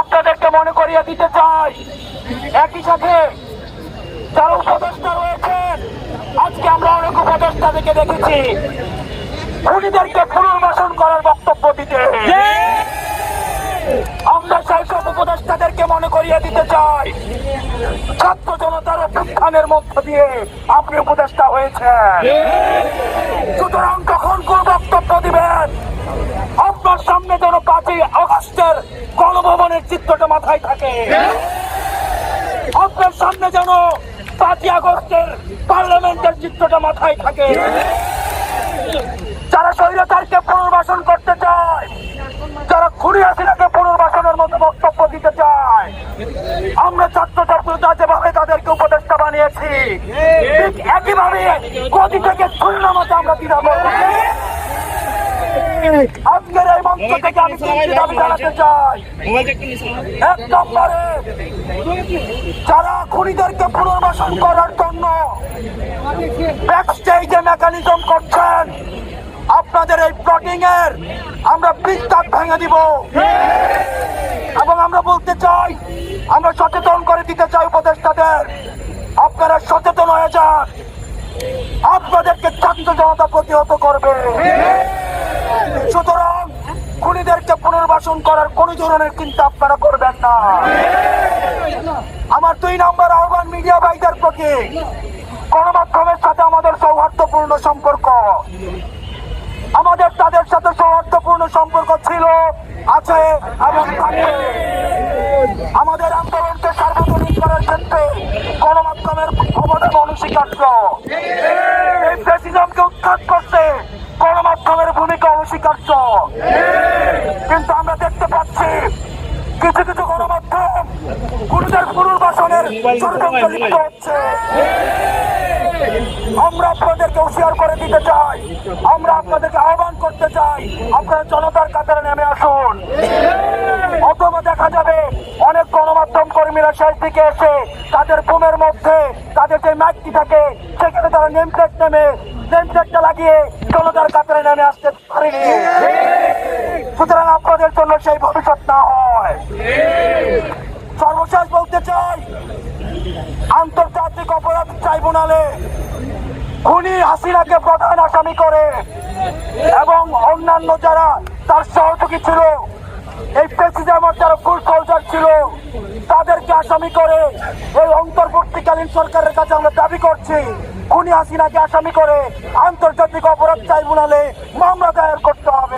আপনাদেরকে মনে করিয়ে দিতে চাই। একই সাথে যারা উপদেষ্টা রয়েছেন, আজকে আমরা অনেক উপদেষ্টাদেরকে দেখেছি। খুনিদেরকে পুনর্বাসন করার বক্তব্য দিতে। আমরা সেই সব উপদেষ্টাদেরকে মনে করিয়ে দিতে চাই। ছাত্র জনতার অভ্যুত্থানের মধ্য দিয়ে আপনি উপদেষ্টা হয়েছেন। সুতরাং কখন কোন বক্তব্য দিবেন? আপনার সামনে পাঁচই আগস্টের গণভবনের চিত্রটা মাথায় থাকে। আপনার সামনে যেন পাঁচই আগস্টের পার্লামেন্টের চিত্রটা মাথায় থাকে। যারা স্বৈরাচারকে পুনর্বাসন করতে চায়, যারা খুনি হাসিনাকে পুনর্বাসনের মতো বক্তব্য দিতে চায়, আমরা ছাত্র ছাত্রতা যেভাবে তাদেরকে উপদেষ্টা বানিয়েছি, ঠিক একইভাবে গতি থেকে শূন্য মতো আমরা করব। আজকের এই মঞ্চ থেকে আমি তিনটি দাবি জানাতে চাই। এক নম্বরে যারা খুনিদেরকে পুনর্বাসন করার জন্য ব্যাকস্টেজে মেকানিজম করছেন আপনাদের এই প্লটিং এর আমরা বিস্তার ভেঙে দিব। এবং আমরা বলতে চাই আমরা সচেতন করে দিতে চাই উপদেষ্টাদের আপনারা সচেতন হয়ে যান। আপনাদেরকে ছাত্র জনতা প্রতিহত করবে। পুনর্বাসন করার কোন ধরনের চিন্তা আপনারা করবেন না। আমার দুই নম্বর আহ্বান মিডিয়া ভাইদের প্রতি। গণমাধ্যমের সাথে আমাদের সৌহার্দ্যপূর্ণ সম্পর্ক। আমাদের তাদের সাথে সৌহার্দ্যপূর্ণ সম্পর্ক ছিল, আছে এবং থাকবে। আমাদের আন্দোলনকে সার্বজনীন করার ক্ষেত্রে গণমাধ্যমের অবদান অনস্বীকার্য। লিপ্ত হচ্ছে আমরা আপনাদেরকে হুঁশিয়ার করে দিতে চাই। আমরা আপনাদেরকে আহ্বান করতে চাই, আপনারা জনতার কাতারে নেমে আসুন। অথবা দেখা যাবে অনেক গণমাধ্যম কর্মীরা শেষ দিকে এসে তাদের ঘুমের মধ্যে, তাদের যে ম্যাচটি থাকে, সেখানে তারা নেম প্লেট নেমে, নেম প্লেটটা লাগিয়ে জনতার কাতারে নেমে আসতে পারেনি। সুতরাং আপনাদের জন্য সেই ভবিষ্যৎ না হয়। সর্বশেষ বলতে চাই, আন্তর্জাতিক অপরাধ ট্রাইব্যুনালে খুনি হাসিনাকে প্রধান আসামি করে এবং অন্যান্য যারা তার সহযোগী ছিল, এই প্রেসিডেন্ট যারা ফুল সোলজার ছিল, তাদেরকে আসামি করে এই অন্তর্বর্তীকালীন সরকারের কাছে আমরা দাবি করছি, খুনি হাসিনাকে আসামি করে আন্তর্জাতিক অপরাধ ট্রাইব্যুনালে মামলা দায়ের করতে হবে।